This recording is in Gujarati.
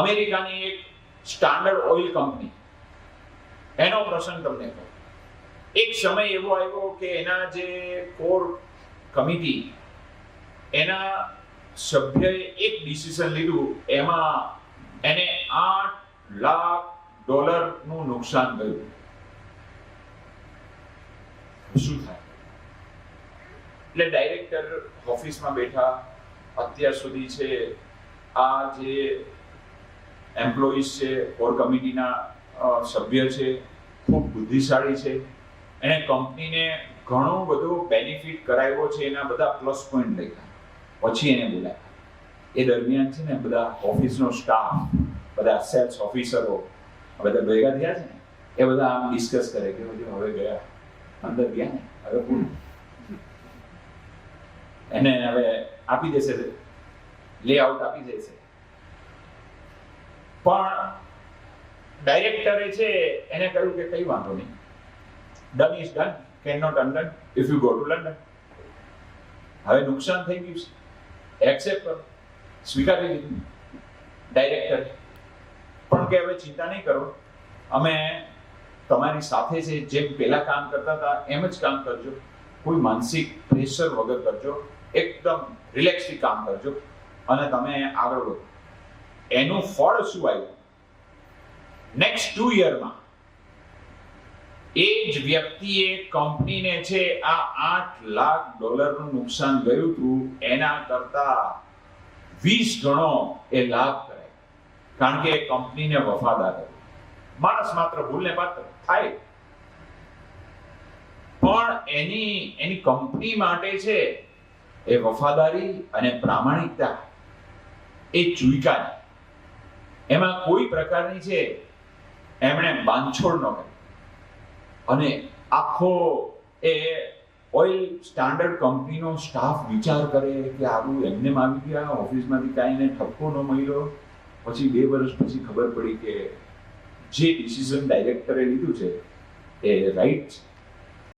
અમેરિકાની એક સ્ટાન્ડર્ડ ઓઇલ કંપની. એનો પ્રસંગ તમને કહું. એક સમય એવો આવ્યો કે એના જે કોર કમિટી, એના સભ્યએ એક ડિસિઝન લીધું. એમાં એને આઠ લાખ ડોલરનું નુકસાન થયું શું થાય? એટલે ડાયરેક્ટર ઓફિસમાં બેઠા અત્યાર સુધી છે આ જે એમ્પ્લોઈઝ છે કોર કમિટીના સભ્ય છે, ખૂબ બુદ્ધિશાળી છે. એણે કંપનીને ઘણો બધો બેનિફિટ કરાવ્યો છે, એના બધા પ્લસ પોઈન્ટ લખ્યા. પછી એને બોલાયા એ દરમિયાન છે ને, બધા ઓફિસનો સ્ટાફ બધા સેલ્સ ઓફિસરો બધા ભેગા થયા છે ને, એ બધા આમ ડિસ્કસ કરે કે બધું હવે ગયા. અંદર ગયા ને, હવે પૂરું એને હવે આપી દેશે. લેઆઉટ આપી દેશે. પણ ડાયરેક્ટરે છે, એને કહ્યું કે કઈ વાંધો નહીં. Done is done can not undone if you go to London હવે નુકસાન થઈ ગયું છે. એક્સેપ્ટ કરો. સ્વીકારી લીધું. ડાયરેક્ટર પણ કે હવે ચિંતા નહીં કરો. અમે તમારી સાથે છે, જેમ પહેલા કામ કરતા હતા, એમ જ કામ કરજો. કોઈ માનસિક પ્રેશર વગર કરજો. એકદમ રિલેક્સથી કામ કરજો. અને તમે આગળ વધો. એનું ફળ શું આવ્યું નેક્સ્ટ ટુ યરમાં એ જ વ્યક્તિએ કંપનીને છે આ આઠ લાખ ડોલરનું નુકસાન ગયું હતું, એના કરતા વીસ ગણો એ લાભ કરે. કારણ કે એ કંપનીને વફાદાર હતો. માણસ માત્ર ભૂલને પાત્ર થાય. પણ એની એની કંપની માટે છે એ વફાદારી અને પ્રામાણિકતા એ ચૂક્યા એમાં કોઈ પ્રકારની છે એમણે બાંધછોડ ન કરી. અને આખો એ ઓઇલ સ્ટાન્ડર્ડ કંપનીનો સ્ટાફ વિચાર કરે કે આવું એમને આવી ગયા, ઓફિસમાંથી કાંઈને ઠપકો ન મળ્યો. પછી બે વર્ષ પછી ખબર પડી કે જે ડિસિઝન ડાયરેક્ટરે લીધું છે એ રાઈટ